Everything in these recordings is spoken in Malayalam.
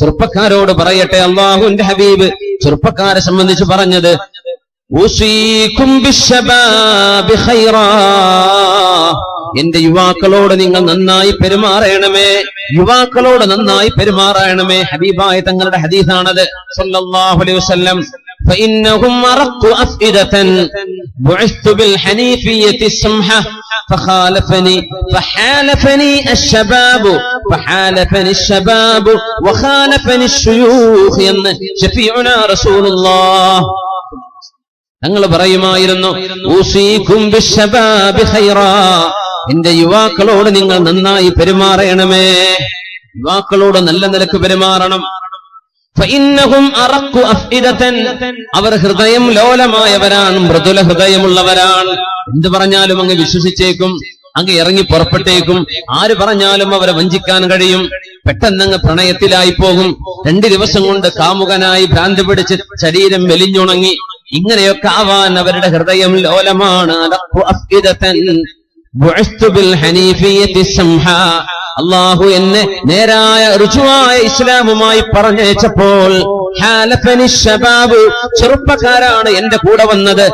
ചെറുപ്പക്കാരോട് പറയട്ടെ അള്ളാഹുവിന്റെ ഹബീബ് ചെറുപ്പക്കാരെ സംബന്ധിച്ച് പറഞ്ഞത് ഉസീക്കും ബിശ്ശബാബി ഖൈറാ. എന്റെ യുവാക്കളോട് നിങ്ങൾ നന്നായി പെരുമാറണമേ യുവാക്കളോട് നന്നായി പെരുമാറണമേ ഹബീബായ തങ്ങളുടെ ഹദീസാണത് സല്ലല്ലാഹു അലൈഹി വസല്ലം فإنهم أرق أفئدة بعثت بالحنيفية السمحة فخالفني فحالفني الشباب എന്ന് തങ്ങൾ പറയുമായിരുന്നു എന്റെ യുവാക്കളോട് നിങ്ങൾ നന്നായി പെരുമാറണമേ. യുവാക്കളോട് നല്ല നിലയ്ക്ക് പെരുമാറണം. അവർ ഹൃദയം ലോലമായവരാണ് മൃദുല ഹൃദയമുള്ളവരാണ് എന്ത് പറഞ്ഞാലും അങ്ങ് വിശ്വസിച്ചേക്കും. അങ്ങ് ഇറങ്ങി പുറപ്പെട്ടേക്കും. ആര് പറഞ്ഞാലും അവരെ വഞ്ചിക്കാൻ കഴിയും. പെട്ടെന്നങ്ങ് പ്രണയത്തിലായി പോകും. രണ്ടു ദിവസം കൊണ്ട് കാമുകനായി ഭ്രാന്ത് പിടിച്ച് ശരീരം മെലിഞ്ഞുണങ്ങി. ഇങ്ങനെയൊക്കെ ആവാൻ അവരുടെ ഹൃദയം ലോലമാണ്. അള്ളാഹു എന്നെ നേരായ ഋജുവായ ഇസ്ലാമുമായി ശബാബ് ചെറുപ്പക്കാരാണ് എന്റെ കൂടെ വന്നത്.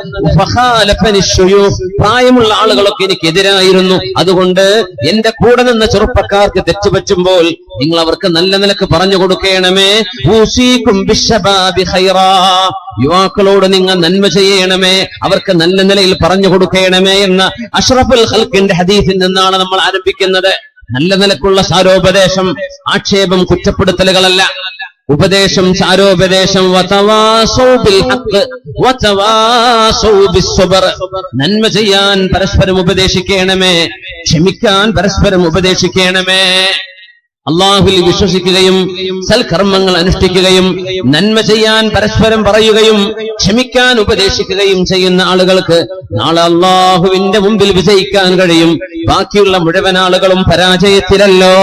പ്രായമുള്ള ആളുകളൊക്കെ എനിക്കെതിരായിരുന്നു അതുകൊണ്ട് എന്റെ കൂടെ നിന്ന് ചെറുപ്പക്കാർക്ക് തെറ്റുപറ്റുമ്പോൾ നിങ്ങൾ അവർക്ക് നല്ല നിലയ്ക്ക് പറഞ്ഞു കൊടുക്കണമേ. യുവാക്കളോട് നിങ്ങൾ നന്മ ചെയ്യണമേ അവർക്ക് നല്ല നിലയിൽ പറഞ്ഞു കൊടുക്കണമേ എന്ന അഷ്റഫുൽ ഹൽക്കിന്റെ ഹദീസിൽ നിന്നാണ് നമ്മൾ ആരംഭിക്കുന്നത് നല്ല നിലക്കുള്ള സാരോപദേശം ആക്ഷേപം കുറ്റപ്പെടുത്തലുകളല്ല. ഉപദേശം സാരോപദേശം. നന്മ ചെയ്യാൻ പരസ്പരം ഉപദേശിക്കണമേ ക്ഷമിക്കാൻ പരസ്പരം ഉപദേശിക്കണമേ. അള്ളാഹുവിൽ വിശ്വസിക്കുകയും സൽക്കർമ്മങ്ങൾ അനുഷ്ഠിക്കുകയും നന്മ ചെയ്യാൻ പരസ്പരം പറയുകയും ക്ഷമിക്കാൻ ഉപദേശിക്കുകയും ചെയ്യുന്ന ആളുകൾക്ക് നാളെ അള്ളാഹുവിന്റെ മുമ്പിൽ വിജയിക്കാൻ കഴിയും. ബാക്കിയുള്ള മുഴുവൻ ആളുകളും പരാജയത്തിലല്ലോ.